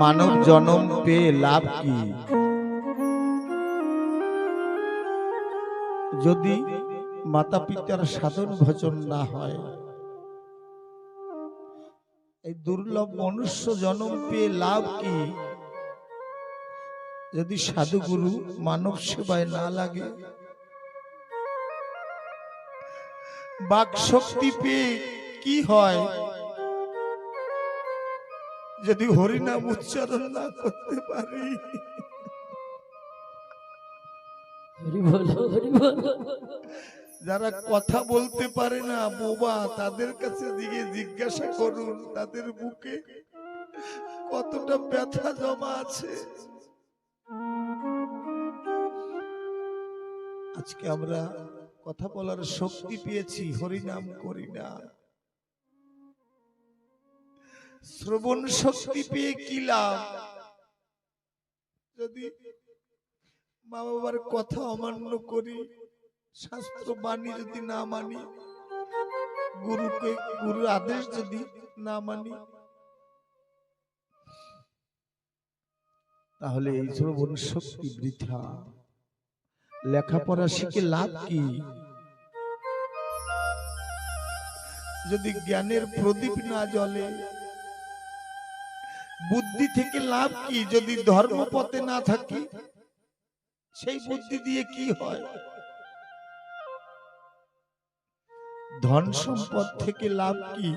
মানব জনম পেয়ে লাভ কি? যদি মাতা পিতার সাধন ভজন না হয়, এই দুর্লভ মনুষ্য জনম পেয়ে লাভ কি? যদি সাধুগুরু মানব সেবায় না লাগে বাক শক্তি পেয়ে কি হয়? যদি হরিনাম উচ্চারণ না করতে পারি। যারা কথা বলতে পারে না বোবা তাদের কাছে দিকে জিজ্ঞাসা করুন তাদের বুকে কতটা ব্যথা জমা আছে। আজকে আমরা কথা বলার শক্তি পেয়েছি হরিনাম করি না। শ্রবণ শক্তি পেয়ে কি লাভ? যদি মা বাবার কথা অমান্য করি, শাস্ত্র বাণী যদি না মানি, গুরুকে, গুরুর আদেশ যদি না মানি, তাহলে এই শ্রবণ শক্তি বৃথা। লেখাপড়া শিখে লাভ কি? যদি জ্ঞানের প্রদীপ না জ্বলে বুদ্ধি থেকে লাভ কি? যদি ধর্মপথে না থাকি, সেই বুদ্ধি দিয়ে কি হয়? ধন সম্পদ থেকে লাভ কি?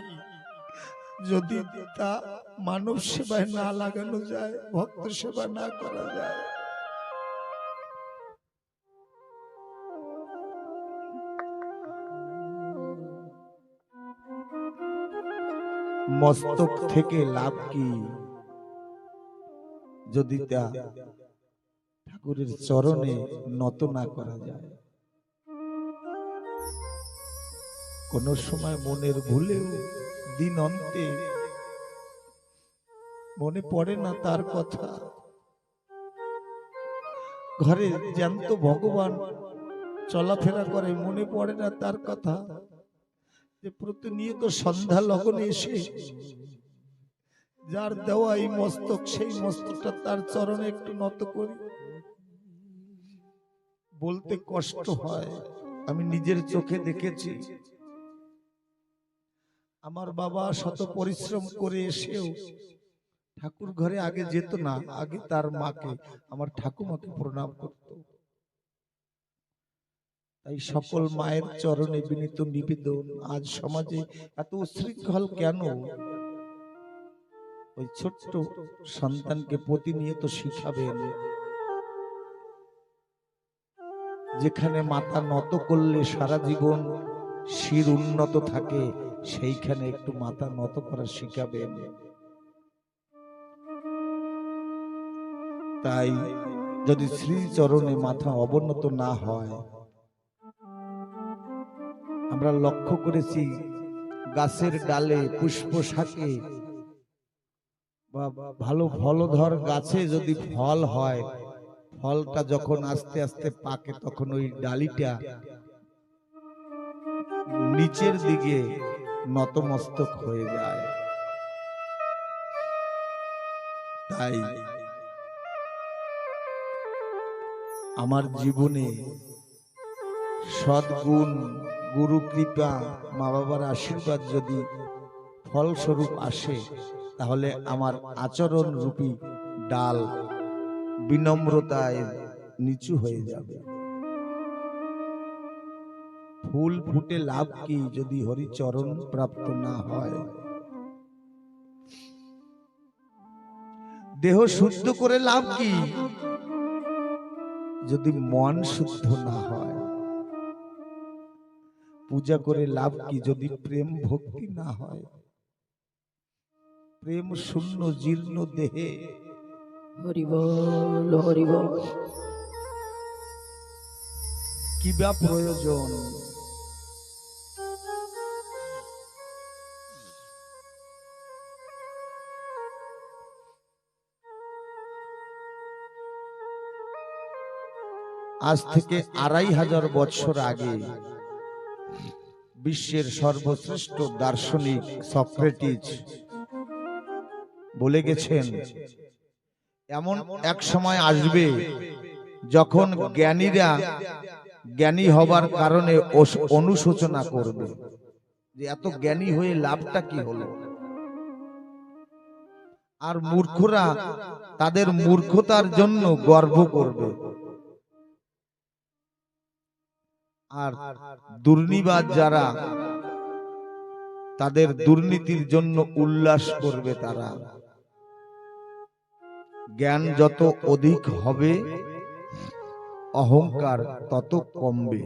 যদি তা মানব সেবায় না লাগানো যায়, ভক্ত সেবা না করা যায়। মস্তক থেকে লাভ কি? যদি তা ঠাকুরের চরণে নত না করা যায়। কোন সময় মনের ভুলেও দিন অন্তে মনে পড়ে না তার কথা। ঘরে জ্যান্ত ভগবান চলাফেরা করে, মনে পড়ে না তার কথা। যে প্রতিনিয়ত সন্ধ্যা লগনে এসে যার দেওয়া এই মস্তক, সেই মস্তকটা তার চরণে একটু নত করি। বলতে কষ্ট হয়, আমি নিজের চোখে দেখেছি। আমার বাবা শত পরিশ্রম করে এসেও ঠাকুর ঘরে আগে যেত না, আগে তার মাকে, আমার ঠাকুমাকে প্রণাম করত। তাই সকল মায়ের চরণে বিনীত নিবেদন, আজ সমাজে এত উশৃঙ্খল কেন? ওই ছোট্ট সন্তানকে প্রতিনিয়ত শিখাবেন। যেখানে মাথা নত করলে সারা জীবন শির উন্নত থাকে, সেইখানে একটু মাথা নত করা শিখাবেন। তাই যদি শ্রীচরণে মাথা অবনত না হয়, আমরা লক্ষ্য করেছি গাছের ডালে পুষ্প শাকে ভালো ফলধর গাছে যদি ফল হয়, ফলটা যখন আস্তে আস্তে পাকে তখন ওই ডালিটা নিচের দিকে নতমস্তক হয়ে যায়। তাই আমার জীবনে সদ্গুণ গুরু কৃপা মা বাবার আশীর্বাদ যদি ফলস্বরূপ আসে তাহলে আমার আচরণ রূপী ডাল বিনম্রতায় নিচু হয়ে যাবে। ফুল ফুটে লাভ কি যদি হরিচরণ প্রাপ্ত না হয়? দেহ শুদ্ধ করে লাভ কি? যদি মন শুদ্ধ না হয়? পূজা করে লাভ কি যদি প্রেম ভক্তি না হয়? প্রেম শূন্য জীর্ণ দেহে। হরি বল হরি বল। কি বা প্রয়োজন? আজ থেকে আড়াই হাজার বছর আগে বিশ্বের সর্বশ্রেষ্ঠ দার্শনিক সক্রেটিস বলে গেছেন এমন এক সময় আসবে যখন জ্ঞানীরা জ্ঞানী হবার কারণে অনুশোচনা করবে। যে এত জ্ঞানী হয়ে লাভটা কি হলো? আর মূর্খরা তাদের মূর্খতার জন্য গর্ব করবে। আর দুর্নিবাদ যারা তাদের দুর্নীতির জন্য উল্লাস করবে তারা। জ্ঞান যত অধিক হবে অহংকার তত কমবে।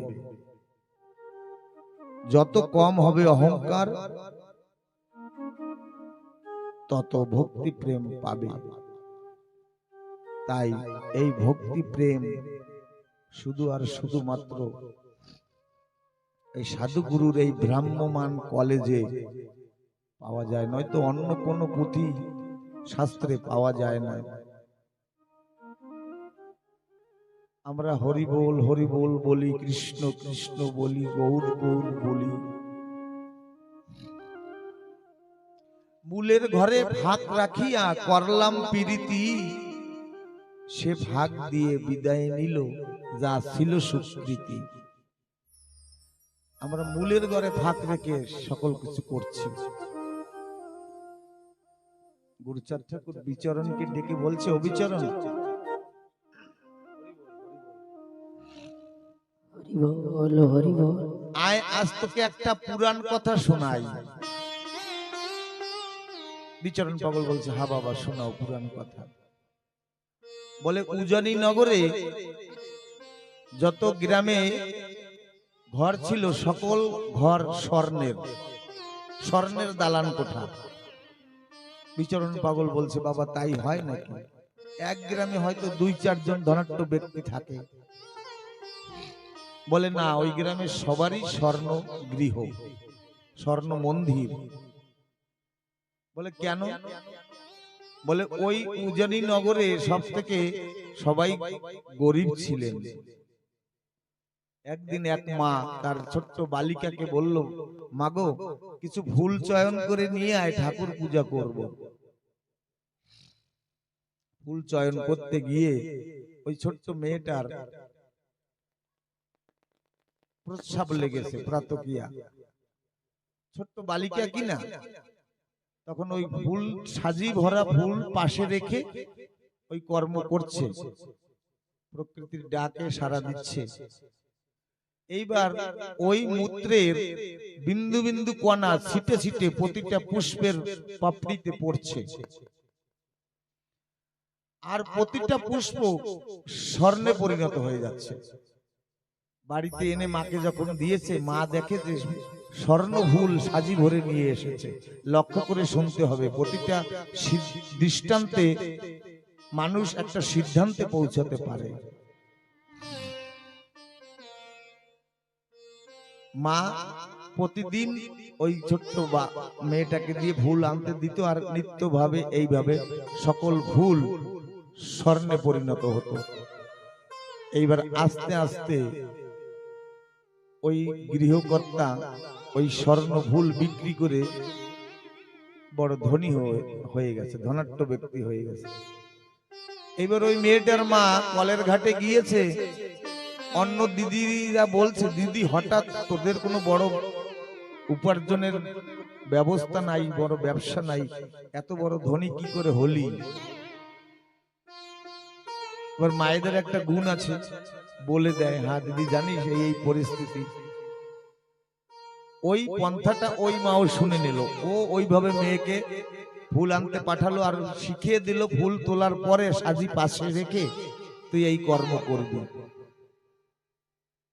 যত কম হবে অহংকার তত ভক্তি প্রেম পাবে। তাই এই ভক্তি প্রেম শুধু আর শুধুমাত্র এই সাধুগুরুর এই ভ্রাম্যমান কলেজে পাওয়া যায় নয়তো অন্য কোনো পুঁথি শাস্ত্রে পাওয়া যায় না আমরা হরি বল হরি বল বলি, কৃষ্ণ কৃষ্ণ বলি, গৌর গৌর বলি। মূলের ঘরে ভাগ রাখিয়া করলাম পিরিতি, সে ভাগ দিয়ে বিদায় নিল, যা ছিল সুস্মৃতি আমরা মূলের ঘরে ভাগ রেখে সকল কিছু করছি। গুরুচার ঠাকুর বিচরণকে ডেকে বলছে, অবিচরণ আয়, আজ তোকে একটা পুরাণ কথা শোনাই। বিচরণ পাগল বলছে, হা বাবা, শোনাও পুরাণ কথা। বলে, উজানি নগরে যত গ্রামে ঘর ছিল, সকল ঘর স্বর্ণের স্বর্ণের দালান কোঠা। বিচরণ পাগল বলছে, বাবা, তাই হয় নাকি? এক গ্রামে হয়তো দুই চারজন ধনাঢ্য ব্যক্তি থাকে। বলে, না, ওই গ্রামের সবারই স্বর্ণ গৃহ, স্বর্ণ মন্দির। বলে, কেন? বলে, ওই উজানি নগরে সব থেকে সবাই গরিব ছিলেন। একদিন এক মা তার ছোট্ট বালিকাকে বলল, মাগো, কিছু ভুল চয়ন করে নিয়ে আয়, ঠাকুর পূজা করব। ফুল চয়ন করতে গিয়ে ওই ছোট্ট মেয়েটার প্রস্রাব লেগেছে প্রাতকিয়া। ছোট্ট বালিকা কি না তখন ওই ফুল সাজি ভরা ফুল পাশে রেখে ওই কর্ম করছে। প্রকৃতির ডাকে সারা দিচ্ছে। এইবার ওই মূত্রের বিন্দু বিন্দু কণা ছিটে ছিটে প্রতিটা পুষ্পের পাপড়িতে পড়ছে। আর প্রতিটা পুষ্প স্বর্ণে পরিণত হয়ে যাচ্ছে। বাড়িতে এনে মাকে যখন দিয়েছে মা দেখে যে স্বর্ণ ভুল সাজি ভরে নিয়ে এসেছে। লক্ষ্য করে শুনতে হবে প্রতিটা দৃষ্টান্তে মানুষ একটা সিদ্ধান্তে পৌঁছাতে পারে। মা প্রতিদিন ওই ছোট্ট বা- মেয়েটাকে দিয়ে ভুল আনতে দিত আর নিত্যভাবে এইভাবে সকল ভুল স্বর্ণে পরিণত হতো। এইবার আস্তে আস্তে ওই গৃহকর্তা, ওই স্বর্ণ ভুল বিক্রি করে বড় ধনী হয়ে- গেছে, ধনাঢ্য ব্যক্তি হয়ে গেছে। এবার ওই মেয়েটার মা কলের ঘাটে গিয়েছে। অন্য দিদিরা বলছে, দিদি, হঠাৎ তোদের কোনো বড় উপার্জনের ব্যবস্থা নাই, বড় ব্যবসা নাই, এত বড় ধনী কি করে হলি? এবার মায়েদের একটা গুণ আছে। বলে দেয় হ্যাঁ দিদি জানিস এই এই পরিস্থিতি। ওই পন্থাটা ওই মাও শুনে নিল। ও ওইভাবে মেয়েকে ফুল আনতে পাঠালো আর শিখিয়ে দিল ফুল তোলার পরে সাজি পাশে রেখে তুই এই কর্ম করবি।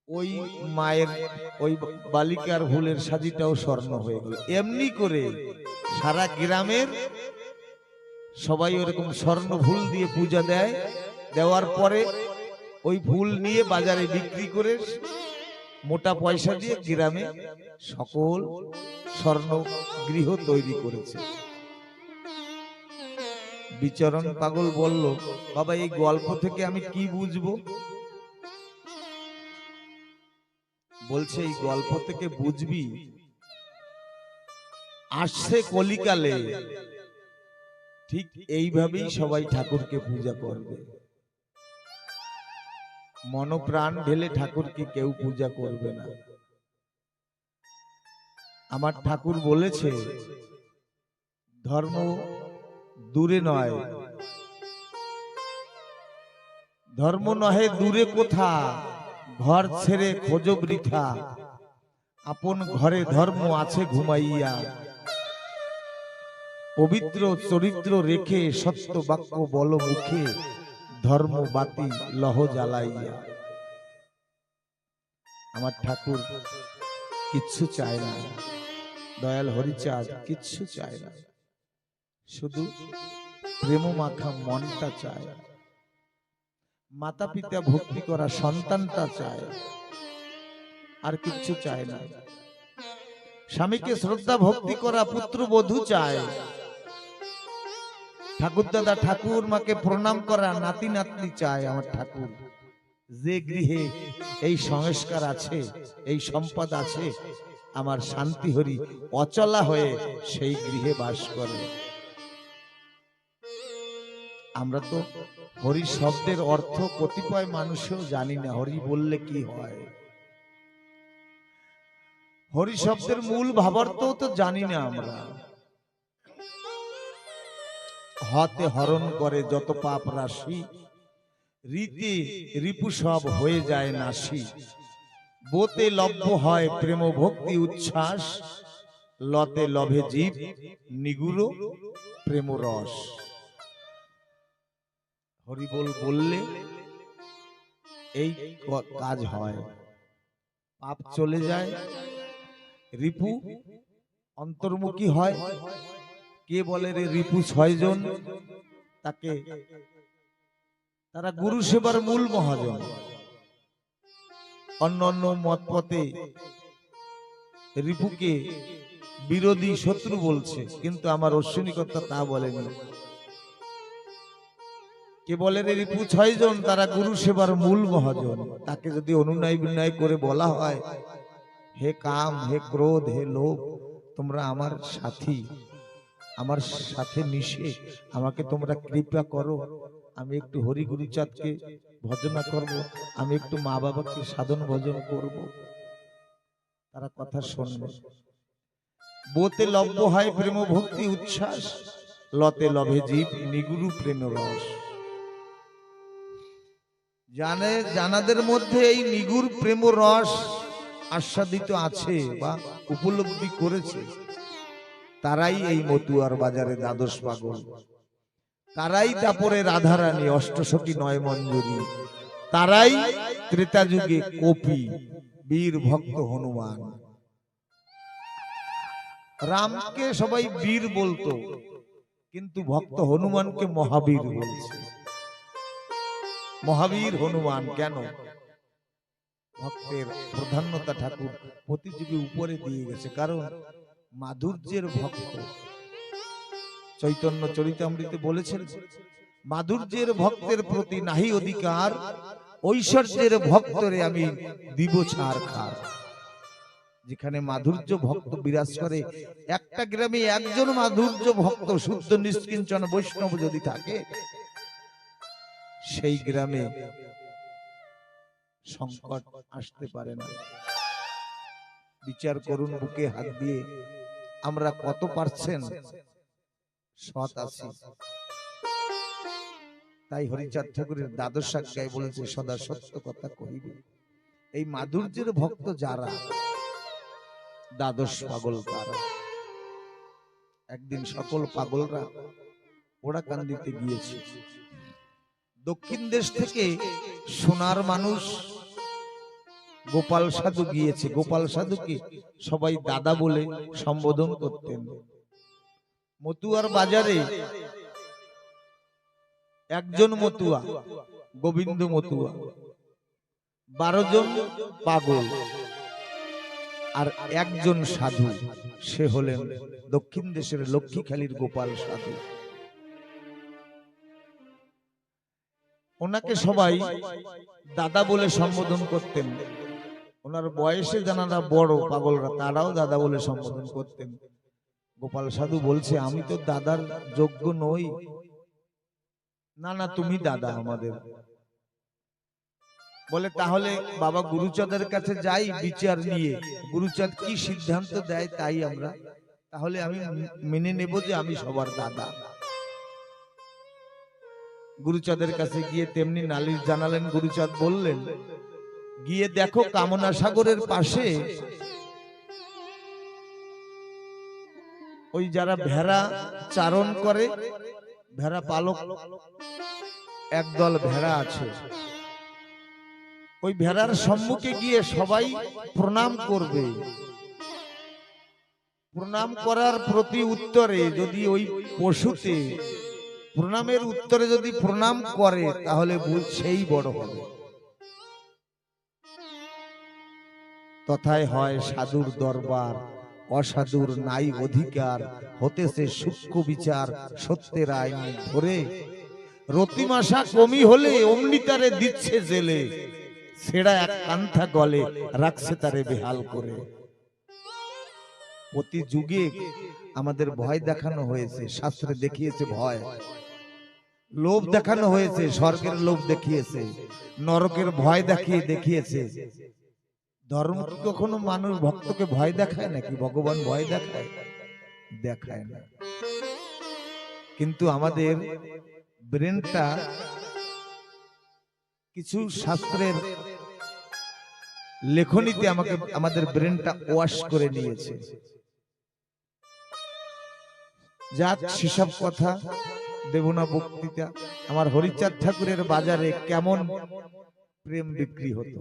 ওই মায়ের ওই বালিকার ভুলের সাজিটাও স্বর্ণ হয়ে গেল। এমনি করে সারা গ্রামের সবাই ওরকম স্বর্ণ ভুল দিয়ে পূজা দেয়। দেওয়ার পরে ওই ভুল নিয়ে বাজারে বিক্রি করে মোটা পয়সা দিয়ে গ্রামে সকল স্বর্ণ গৃহ তৈরি করেছে। বিচরণ পাগল বলল, বাবা, এই গল্প থেকে আমি কি বুঝব? বলছে, এই গল্প থেকে বুঝবি, আসছে কলিকালে। ঠিক এইভাবেই সবাই ঠাকুরকে পূজা করবে। মনপ্রাণ ঢেলে ঠাকুরকে কেউ পূজা করবে না। আমার ঠাকুর বলেছে, ধর্ম দূরে নয়। ধর্ম নহে দূরে কোথা, ঘর ছেড়ে খোঁজ বৃথা। আপন ঘরে ধর্ম আছে ঘুমাইয়া। পবিত্র চরিত্র রেখে সত্য বাক্য বল মুখে। ধর্ম বাতি লহ জ্বালাইয়া। আমার ঠাকুর কিচ্ছু চায় না। দয়াল হরিচাঁদ কিচ্ছু চায় না। শুধু প্রেম মাখা মনটা চায়। মাতা পিতা ভক্তি করা সন্তানটা চায়। আর কিচ্ছু চায় না। স্বামীকে শ্রদ্ধা ভক্তি করা পুত্র বধূ চায়। ঠাকুর দাদা ঠাকুর মাকে প্রণাম করা নাতি নাতনি চায় আমার ঠাকুর। যে গৃহে এই সংস্কার আছে, এই সম্পদ আছে, আমার শান্তি হরি অচলা হয়ে সেই গৃহে বাস করে। আমরা তো হরি শব্দের অর্থ কতিপয় মানুষও জানি না, হরি বললে কি হয়? হরি শব্দের মূল ভাবার্থও তো জানি না আমরা। হতে হরণ করে যত পাপ রাশি, রীতি রিপু সব হয়ে যায় নাশি। বোতে লভ্য হয় প্রেম ভক্তি উচ্ছ্বাস, লতে লভে জীব নিগুড়ো প্রেম রস। হরিবোল বললে, এই কাজ হয়। পাপ চলে যায়, রিপু অন্তর্মুখী হয় কে বলে রে রিপু ছয়জন? তাকে। তারা গুরু সেবার মূল মহাজন। অন্য অন্য মত পথে রিপুকে বিরোধী শত্রু বলছে, কিন্তু আমার অশ্বিনীকর্তা তা বলেনি। কে বলে রে রিপু ছয়জন? তারা গুরু সেবার মূল মহাজন। তাকে যদি অনুনয় বিনয় করে বলা হয়, হে কাম, হে ক্রোধ, হে লোভ, তোমরা আমার সাথী। আমার সাথে মিশে আমাকে তোমরা কৃপা করো। আমি একটু হরি গুরুচাঁদকে ভজনা করব। আমি একটু মা বাবাকে সাধন ভজন করব। তারা কথা শুনবে। বোতে লভ্য হয় প্রেম ভক্তি উচ্ছ্বাস। লতে লভে জীব নিগুরু প্রেম রস। জানে, জানাদের মধ্যে এই নিগুর প্রেম রস আস্বাদিত আছে বা উপলব্ধি করেছে। তারাই এই মতুয়ার বাজারে দ্বাদশ পাগল। তারাই তারপরে রাধারানী অষ্টসখী নয় মঞ্জুরি তারাই ত্রেতা যুগে কপি, বীর ভক্ত হনুমান। রামকে সবাই বীর বলতো, কিন্তু ভক্ত হনুমানকে মহাবীর বলছে। মহাবীর হনুমান কেন? ভক্তের প্রধান্যতা ঠাকুর প্রতিযোগী উপরে দিয়ে গেছে। কারণ মাধুর্যের ভক্ত। চৈতন্য চরিতামৃতে বলেছেন মাধুর্যের ভক্তের প্রতি নাহি অধিকার ঐশ্বর্যের ভক্তরে আমি দিব ছাড় খার যেখানে মাধুর্য ভক্ত বিরাজ করে একটা গ্রামে একজন মাধুর্য ভক্ত শুদ্ধ নিষ্কিঞ্চন বৈষ্ণব যদি থাকে সেই গ্রামে সংকট আসতে পারে না। বিচার করুন বুকে হাত দিয়ে। আমরা কত পারছেন? সৎ আছি তাই হরিচাঁদ ঠাকুরের দ্বাদশ সাক্ষায় বলেছে সদা সত্য কথা কহিবে। এই মাধুর্যের ভক্ত যারা, দ্বাদশ পাগল তারা। একদিন সকল পাগলরা ওরা কান্দিতে গিয়েছে। দক্ষিণ দেশ থেকে সোনার মানুষ গোপাল সাধু গিয়েছে। গোপাল সাধুকে সবাই দাদা বলে সম্বোধন করতেন। মতুয়ার বাজারে একজন মতুয়া, গোবিন্দ মতুয়া, বারো জন পাগল আর একজন সাধু। সে হলেন দক্ষিণ দেশের লক্ষ্মীখালীর গোপাল সাধু। ওনাকে সবাই দাদা বলে সম্বোধন করতেন। ওনার বয়সে জানারা বড়, পাগলরা, তারাও দাদা বলে সম্বোধন করতেন। গোপাল সাধু বলছে, আমি তো দাদার যোগ্য নই। না না, তুমি দাদা আমাদের। বলে, তাহলে বাবা গুরুচাঁদের কাছে যাই বিচার নিয়ে। গুরুচাঁদ কি সিদ্ধান্ত দেয় তাই আমরা? তাহলে আমি মেনে নেব যে আমি সবার দাদা। গুরুচাঁদের কাছে গিয়ে তেমনি নালিশ জানালেন গুরুচাঁদ, বললেন গিয়ে দেখো কামনা সাগরের পাশে ওই যারা ভেড়া চারণ করে, ভেড়া পালক, একদল ভেড়া আছে। ওই ভেড়ার সম্মুখে গিয়ে সবাই প্রণাম করবে। প্রণাম করার প্রতি উত্তরে যদি ওই পশুতে, প্রণামের উত্তরে যদি প্রণাম করে, তাহলে সেই বড় হবে। তথায় হয় সাধুর দরবার। অসাধুর নাই অধিকার, হতেছে সূক্ষ্ম বিচার, সত্যের আইন ধরে। রতিমাশা কমি হলে অমনি তারে দিচ্ছে জেলে। ছেড়া এক কান্থা গলে রাখছে তারে বেহাল করে। প্রতি যুগে আমাদের ভয় দেখানো হয়েছে, শাস্ত্রে দেখিয়েছে ভয়। লোভ দেখানো হয়েছে, স্বর্গের লোভ দেখিয়েছে, নরকের ভয় দেখিয়ে দেখিয়েছে। ধর্ম কি কখনো মানুষ ভক্তকে ভয় দেখায় নাকি ভগবান ভয় দেখায়? দেখায় না। কিন্তু আমাদের ব্রেনটা কিছু শাস্ত্রের লেখনীতে আমাকে, আমাদের ব্রেনটা ওয়াশ করে নিয়েছে। যাক, সেসব কথা দেব না বক্তৃতা। আমার হরিচাঁদ ঠাকুরের বাজারে কেমন প্রেম বিক্রি হতো?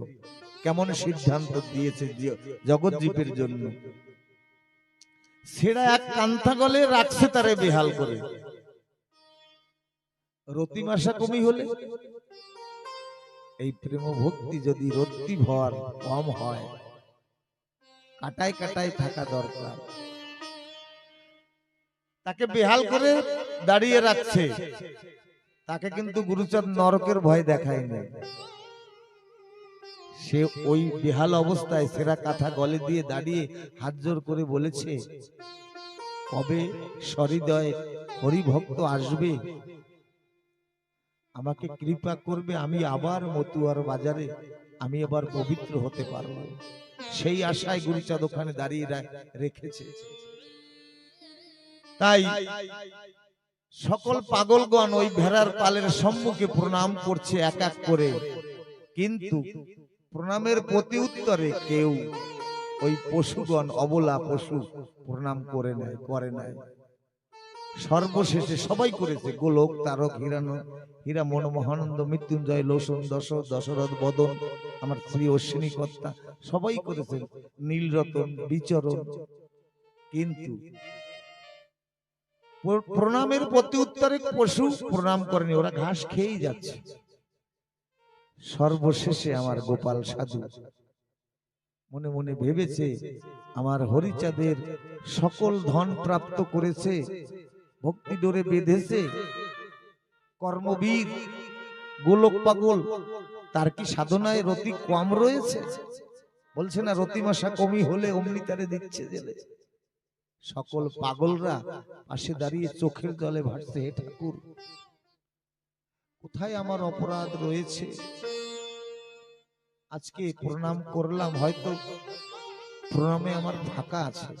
কেমন সিদ্ধান্ত দিয়েছে জ- জগৎজীবের জন্য? সেটা এক কান্থা গলে রাখছে তারে বেহাল করে। রতিমাশা কমি হলে? এই প্রেম ভক্তি যদি রত্তি ভর কম হয়, কাটায় কাটায় থাকা দরকার। তাকে বেহাল করে দাঁড়িয়ে রাখছে। তাকে কিন্তু গুরুচাঁদ নরকের ভয় দেখায় দেখায়নি সে ওই বেহাল অবস্থায় সেরা কাঁথা গলে দিয়ে দাঁড়িয়ে হাত জোর করে বলেছে, কবে সহৃদয় হরিভক্ত আসবে? আমাকে কৃপা করবে আমি আবার মতুয়ার বাজারে, আমি আবার পবিত্র হতে পারব। সেই আশায় গুরুচাঁদ ওখানে দাঁড়িয়ে রেখেছে। তাই সকল পাগলগণ ওই ভেড়ার পালের সম্মুখে প্রণাম করছে এক এক করে। কিন্তু প্রণামের প্রতি উত্তরে কেউ ওই পশুগণ অবলা পশু প্রণাম করে নেয়, করে নাই সর্বশেষে সবাই করেছে, গোলক, তারক, হিরানো, হীরা, মনমোহানন্দ, মৃত্যুঞ্জয় লোসন দশ, দশরথ, বদন, আমার শ্রী অশ্বিনী কর্তা, সবাই করেছে, নীলরতন, বিচরণ। কিন্তু প্রণামের প্রতি উত্তরে পশু প্রণাম করেনি, ওরা ঘাস খেয়েই যাচ্ছে। সর্বশেষে আমার গোপাল সাধু। মনে মনে ভেবেছে, আমার হরিচাঁদের সকল ধন প্রাপ্ত করেছে ভক্তি ডোরে বেঁধেছে। কর্মবীর, গোলক পাগল, তার কি সাধনায় রতি কম রয়েছে? বলছে না রতিমাশা কমি হলে অমনি তারে দিচ্ছে জেলে। সকল পাগলরা পাশে দাঁড়িয়ে চোখের জলে ভাসছে, হে ঠাকুর। কোথায় আমার অপরাধ রয়েছে? আজকে প্রণাম করলাম হয়তো প্রণামে আমার ফাঁকা আছে।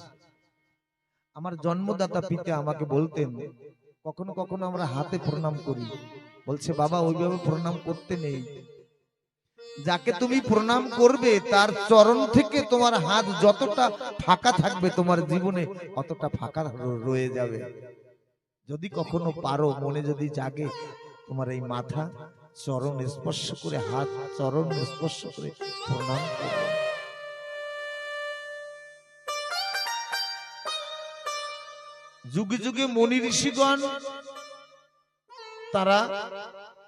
আমার জন্মদাতা পিতা আমাকে বলতেন কখনো কখনো আমরা হাতে প্রণাম করি। বলছে বাবা ওইভাবে প্রণাম করতে নেই। যাকে তুমি প্রণাম করবে তার চরণ থেকে তোমার হাত যতটা ফাঁকা থাকবে তোমার জীবনে অতটা ফাঁকা রয়ে যাবে। যদি কখনো পারো মনে যদি জাগে তোমার এই মাথা চরণ স্পর্শ করে, হাত চরণ স্পর্শ করে প্রণাম যুগে যুগে মনি ঋষিগণ, তারা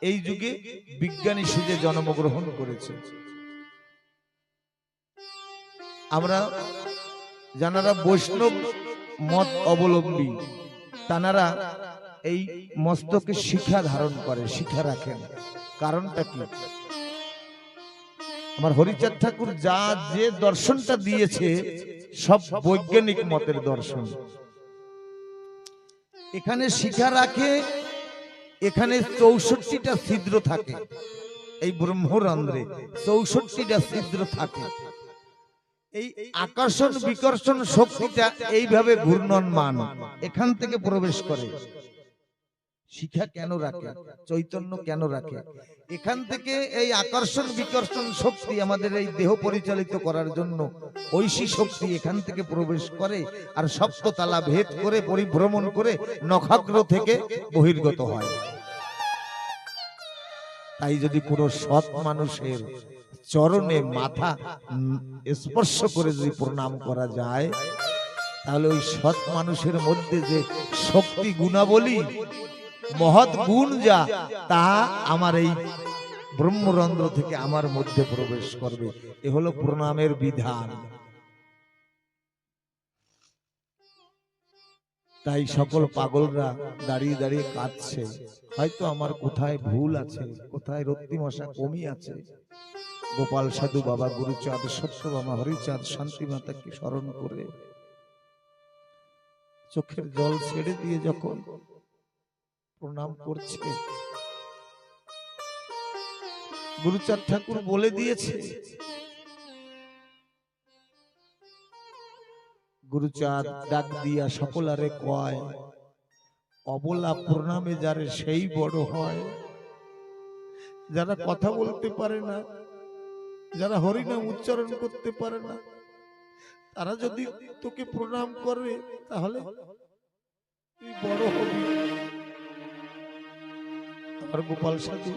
এই যুগে বিজ্ঞানী সেজে জন্মগ্রহণ করেছে। আমরা যারা বৈষ্ণব মত অবলম্বী, তানারা এই মস্তকে শিক্ষা ধারণ করে শিক্ষা রাখেন। কারণটা কি? আমার হরিচাঁদ ঠাকুর যা যে দর্শনটা দিয়েছে, সব বৈজ্ঞানিক মতের দর্শন। এখানে শিখা রাখে, এখানে চৌষট্টিটা ছিদ্র থাকে। এই ব্রহ্মরন্ধ্রে চৌষট্টিটা ছিদ্র থাকে। এই আকর্ষণ বিকর্ষণ শক্তিটা এইভাবে ঘূর্ণন মান এখান থেকে প্রবেশ করে। শিখা কেন রাখে? চৈতন্য কেন রাখে? এখান থেকে এই আকর্ষণ বিকর্ষণ শক্তি আমাদের এই দেহ পরিচালিত করার জন্য ঐশী শক্তি এখান থেকে প্রবেশ করে আর সপ্ততালা ভেদ করে পরিভ্রমণ করে নখাগ্র থেকে বহির্গত হয়। তাই যদি কোনো সৎ মানুষের চরণে মাথা স্পর্শ করে যদি প্রণাম করা যায় তাহলে ওই সৎ মানুষের মধ্যে যে শক্তি গুণাবলী মহৎ গুণ যা, তা আমার এই ব্রহ্মরন্ধ্র থেকে আমার মধ্যে প্রবেশ করবে। এ হলো প্রণামের বিধান। তাই সকল পাগলরা দাঁড়িয়ে দাঁড়িয়ে কাঁদছে। হয়তো আমার কোথায় ভুল আছে, কোথায় রত্তি মশা কমি আছে। গোপাল সাধু বাবা, গুরুচাঁদ সত্য বাবা হরিচাঁদ শান্তি মাতাকে স্মরণ করে? চোখের জল ছেড়ে দিয়ে যখন প্রণাম করছে। গুরুচাঁদ ঠাকুর বলে দিয়েছে, গুরুচাঁদ ডাক দিয়া সকলারে কয়, অবলা প্রণামে যারে সেই বড় হয়। যারা কথা বলতে পারে না, যারা হরিনাম উচ্চারণ করতে পারে না, তারা যদি তোকে প্রণাম করে, তাহলে তুই বড় হবি। আর গোপাল সাধু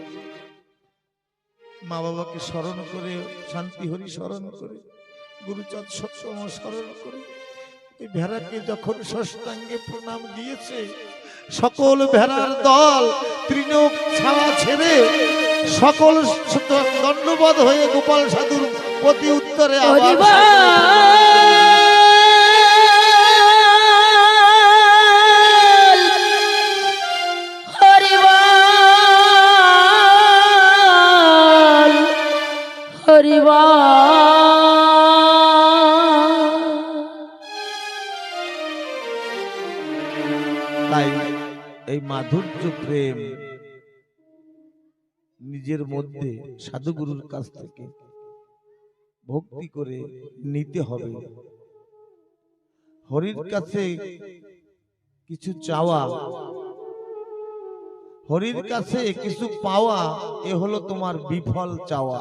মা বাবাকে স্মরণ করে, শান্তি হরি স্মরণ করে, গুরুচাঁদ সৎসম স্মরণ করে ওই ভেড়াকে যখন ষষ্ঠাঙ্গে প্রণাম দিয়েছে, সকল ভেড়ার দল তৃণক ছাড়া ছেড়ে সকল দণ্ডবোধ হয়ে গোপাল সাধুর প্রতি উত্তরে আবার তাই এই মাধুর্য, প্রেম নিজের মধ্যে সাধুগুরুর কাছ থেকে ভক্তি করে নিতে হবে। হরির কাছে কিছু চাওয়া, হরির কাছে কিছু পাওয়া, এ হলো তোমার বিফল চাওয়া।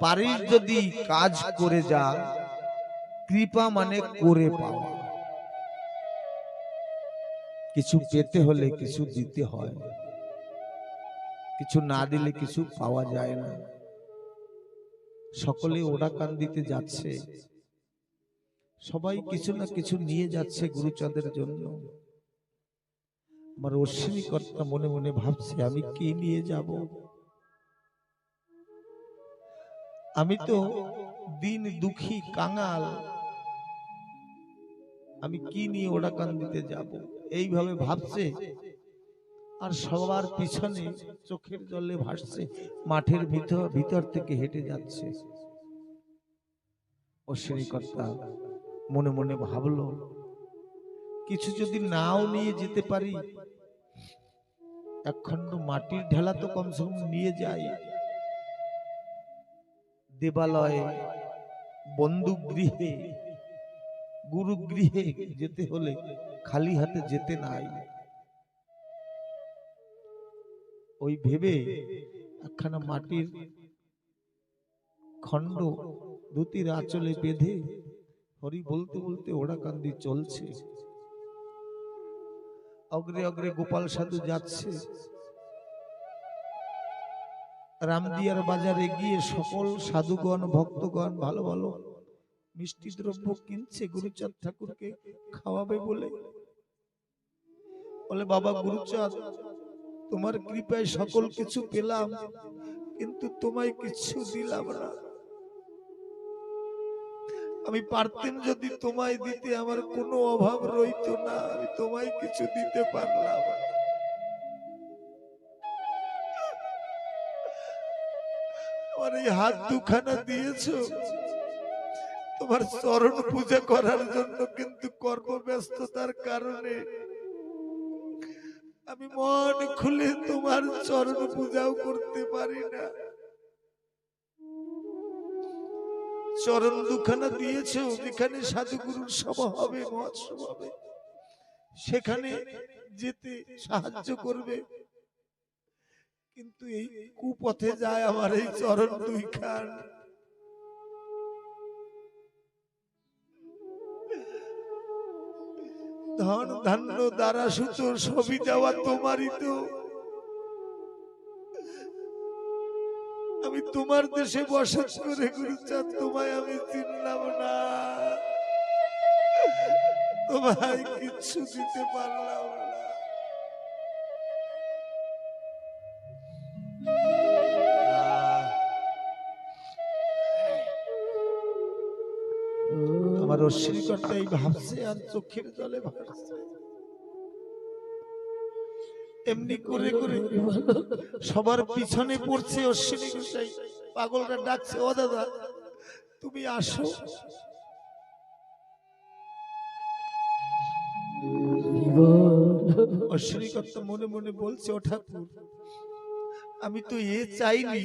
পারিস যদি কাজ করে যা কৃপা মানে করে পাওয়া। কিছু পেতে হলে কিছু দিতে হয়। কিছু না দিলে কিছু পাওয়া যায় না। সকলে ওরা কান দিতে যাচ্ছে। সবাই কিছু না কিছু নিয়ে যাচ্ছে গুরুচাঁদের জন্য। আমার অশ্বিনী কর্তা মনে মনে ভাবছে আমি কি নিয়ে যাব? আমি তো দিন দুঃখী কাঙাল। আমি কি নিয়ে ওরা কান দিতে যাব? এইভাবে ভাবছে। আর সবার পিছনে চোখের জলে ভাসছে মাঠের ভিতর ভিতর থেকে হেঁটে যাচ্ছে। অশ্বিনী কর্তা মনে মনে ভাবলো কিছু যদি নাও নিয়ে যেতে পারি একখণ্ড মাটির ঢেলা তো কমসে কম নিয়ে যাই দেবালয়ে বন্দুক গৃহে গুরু গৃহে যেতে হলে খালি হাতে যেতে নাই। ওই ভেবে একখানা মাটির খণ্ড ধুতির আঁচলে বেঁধে হরি বলতে বলতে ওড়া কান্দি চলছে। অগ্রে অগ্রে গোপাল সাধু যাচ্ছে। রামদিয়ার বাজারে গিয়ে সকল সাধুগণ ভক্তগণ ভালো ভালো মিষ্টি দ্রব্য কিনছে গুরুচাঁদ ঠাকুরকে খাওয়াবে বলে। বলে। বাবা গুরুচাঁদ তোমার কৃপায় সকল কিছু পেলাম কিন্তু তোমায় কিছু দিলাম না। আমি পারতেন যদি তোমায় দিতে আমার কোনো অভাব রইতো না। আমি তোমায় কিছু দিতে পারলাম না। আমার এই হাত দুখানা দিয়েছ। তোমার চরণ পূজা করার জন্য কিন্তু কর্মব্যস্ততার কারণে আমি মন খুলে তোমার চরণ পূজাও করতে পারি না। চরণ দুখানা দিয়েছ, যেখানে সাধুগুরুর সভা হবে, মহোৎসব হবে, সেখানে যেতে সাহায্য করবে। কিন্তু এই কুপথে যায় আমার এই চরণ দুই খান ধন ধান্য দ্বারা সুতো সবই দেওয়া তোমারই তো। আমি তোমার দেশে বসত করে গুরুচাঁদ, তোমায় আমি চিনলাম না। তোমায় কিচ্ছু দিতে পারলাম না। ভাবছে আর চোখের জলে এমনি করে করে সবার পিছনে পড়ছে অশ্বিনী গোসাই। পাগলটা ডাকছে ও দাদা তুমি আসো। অশ্বিনী কর্তা মনে মনে বলছে ও ঠাকুর আমি তো এ চাইনি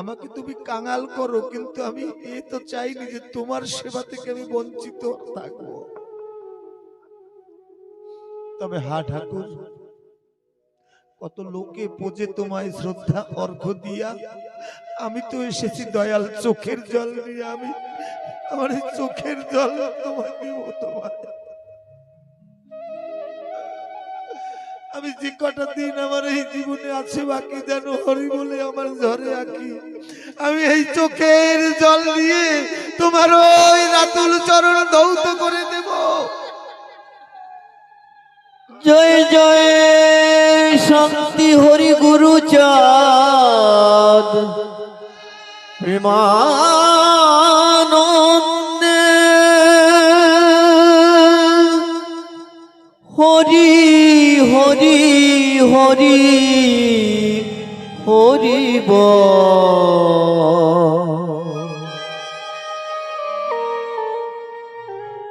আমাকে তুমি কাঙাল করো, কিন্তু আমি এ তো চাইনি যে তোমার সেবা থেকে আমি বঞ্চিত থাকব। তবে হা ঠাকুর, কত লোকে পোজে তোমায় শ্রদ্ধা অর্ঘ দিয়া। আমি তো এসেছি দয়াল চোখের জল নিয়ে, আমি আমার চোখের জল তোমায় দিব তোমায়। আমি যে কটা দিন আমার এই জীবনে আছে বাকি, যেন হরি বলে আমার ঝরে আঁকি। আমি এই চোখের জল দিয়ে তোমার ওই রাতুল চরণ দৌত করে দেব। জয় জয় শক্তি হরি গুরু চাঁদ। প্রেমানন্দে হরি হরি হরি হরি বল